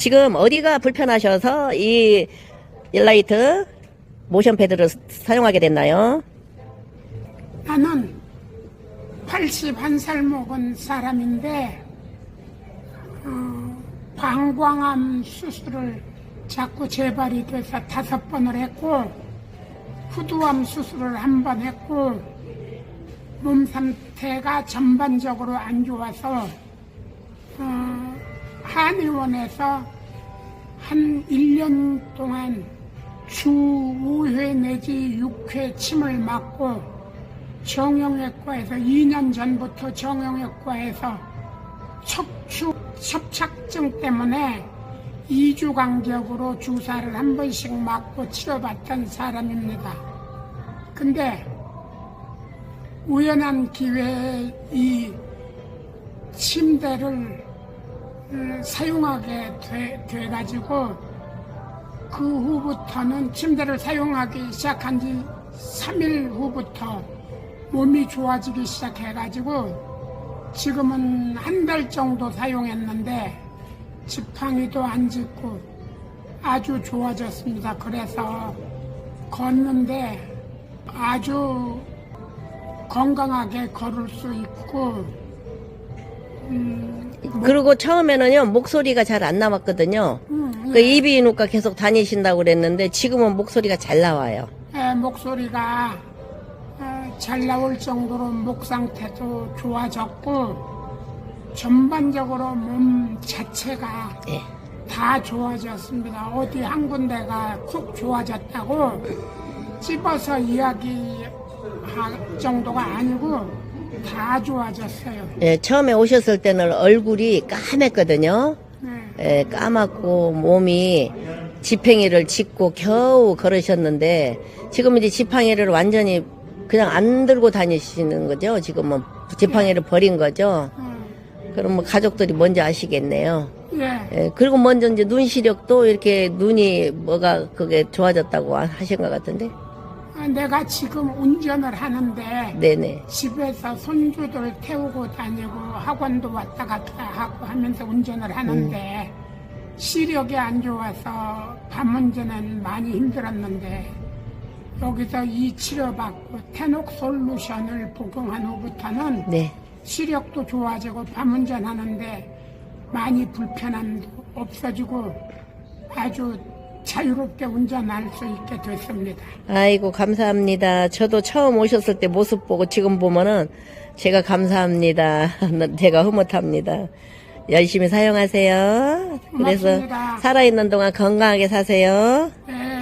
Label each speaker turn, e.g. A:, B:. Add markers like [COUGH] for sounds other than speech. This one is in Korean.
A: 지금 어디가 불편하셔서 이 일라이트 모션 패드를 사용하게 됐나요?
B: 나는 81살 먹은 사람인데 어, 방광암 수술을 자꾸 재발이 돼서 다섯 번을 했고 후두암 수술을 한 번 했고 몸 상태가 전반적으로 안 좋아서 어, 한의원에서 한 1년 동안 주 5회 내지 6회 침을 맞고 정형외과에서 2년 전부터 정형외과에서 척추 협착증 때문에 2주 간격으로 주사를 한 번씩 맞고 치료받던 사람입니다. 근데 우연한 기회에 이 침대를 음, 사용하게 돼, 돼가지고 그 후부터는 침대를 사용하기 시작한 지 3일 후부터 몸이 좋아지기 시작해가지고 지금은 한 달 정도 사용했는데 지팡이도 안 짚고 아주 좋아졌습니다. 그래서 걷는데 아주 건강하게 걸을 수 있고
A: 그리고 처음에는요 목소리가 잘 안 나왔거든요.
B: 음,
A: 그 이비인후과 계속 다니신다고 그랬는데 지금은 목소리가 잘 나와요.
B: 에, 목소리가 어, 잘 나올 정도로 목 상태도 좋아졌고 전반적으로 몸 자체가
A: 예.
B: 다 좋아졌습니다. 어디 한 군데가 쿡 좋아졌다고 찝어서 이야기할 정도가 아니고 다 좋아졌어요.
A: 예, 처음에 오셨을 때는 얼굴이 까맸거든요.
B: 네.
A: 예, 까맣고 몸이 지팡이를 짚고 겨우 걸으셨는데 지금 이제 지팡이를 완전히 그냥 안 들고 다니시는 거죠. 지금은 지팡이를 버린 거죠.
B: 어,
A: 그럼 뭐 가족들이 뭔지 아시겠네요.
B: 예.
A: 예, 그리고 먼저 이제 눈 시력도 이렇게 눈이 뭐가 그게 좋아졌다고 하신 것 같은데.
B: 아, 내가 지금 운전을 하는데
A: 네네.
B: 집에서 손주들 태우고 다니고 학원도 왔다 갔다 하고 하면서 운전을 하는데 시력이 안 좋아서 밤 운전은 많이 힘들었는데 여기서 이 치료받고 테녹 솔루션을 복용한 후부터는
A: 네.
B: 시력도 좋아지고 밤 운전하는데 많이 불편함도 없어지고 아주 자유롭게 운전할 수 있게 됐습니다.
A: 아이고 감사합니다. 저도 처음 오셨을 때 모습 보고 지금 보면은 제가 감사합니다. [LAUGHS] 제가 흐뭇합니다. 열심히 사용하세요. 그래서
B: 고맙습니다.
A: 살아있는 동안 건강하게 사세요.
B: 네.